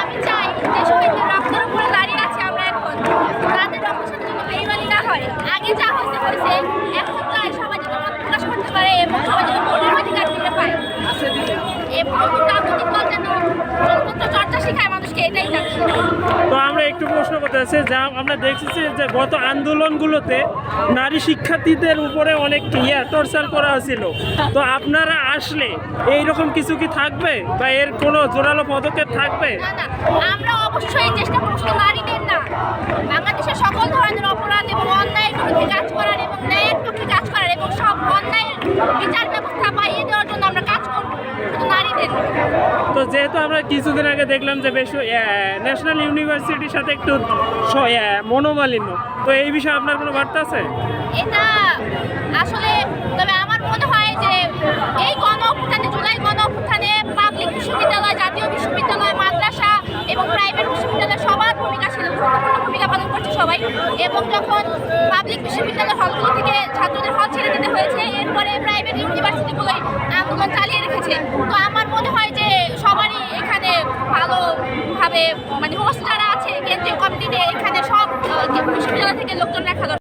আমি চাই যে শহীদদের রক্তের উপরে দাঁড়িয়ে আছে আমরা এখন। তাদের রক্তের সাথে কোনো না হয়, আগে যা হয়েছে হয়েছে, এখন তাই সবাই যেন মত প্রকাশ করতে পারে এবং সবাই যেন মনের অধিকার দিতে পারে এবং যেন গণতন্ত্র চর্চা শিখায় মানুষকে এটাই তো আমরা একটু প্রশ্ন করতে চাচ্ছি যা আমরা দেখছি যে গত আন্দোলনগুলোতে নারী শিক্ষার্থীদের উপরে অনেক ইয়ে টর্চার করা হয়েছিল। তো আপনারা আসলে এই রকম কিছু কি থাকবে বা এর কোনো জোরালো পদক্ষেপ থাকবে? আমরা অবশ্যই চেষ্টা করব নারীদের না। বাংলাদেশের সকল ধরনের অপরাধ এবং অন্যায়ের বিরুদ্ধে কাজ করার এবং ন্যায়ের পক্ষে কাজ করার এবং সব অন্যায়ের বিচার ব্যবস্থা পাইয়ে দেওয়ার জন্য আমরা কাজ করব শুধু নারীদের না। তো যেহেতু আমরা কিছুদিন আগে দেখলাম যে বেশ ন্যাশনাল ইউনিভার্সিটির সাথে একটু মনোমালিন্য। তো এই বিষয়ে আপনার কোনো বার্তা আছে? এটা আসলে, তবে আমার মনে হয় যে এই গণ অভ্যুত্থানে জুলাই গণ অভ্যুত্থানে পাবলিক বিশ্ববিদ্যালয়, জাতীয় বিশ্ববিদ্যালয়, মাদ্রাসা এবং প্রাইভেট বিশ্ববিদ্যালয় সবার ভূমিকা ছিল ভূমিকা পালন করছে সবাই। এবং যখন পাবলিক বিশ্ববিদ্যালয় হলগুলো থেকে ছাত্রদের হল ছেড়ে দিতে হয়েছে, এরপরে প্রাইভেট ইউনিভার্সিটিগুলোই আন্দোলন চালিয়ে রেখেছে। তো আমার মনে হয় যে সবারই এখানে ভালোভাবে মানে হোস্ট যারা আছে কেন্দ্রীয় কমিটিতে এখানে সব বিশ্ববিদ্যালয় থেকে লোকজন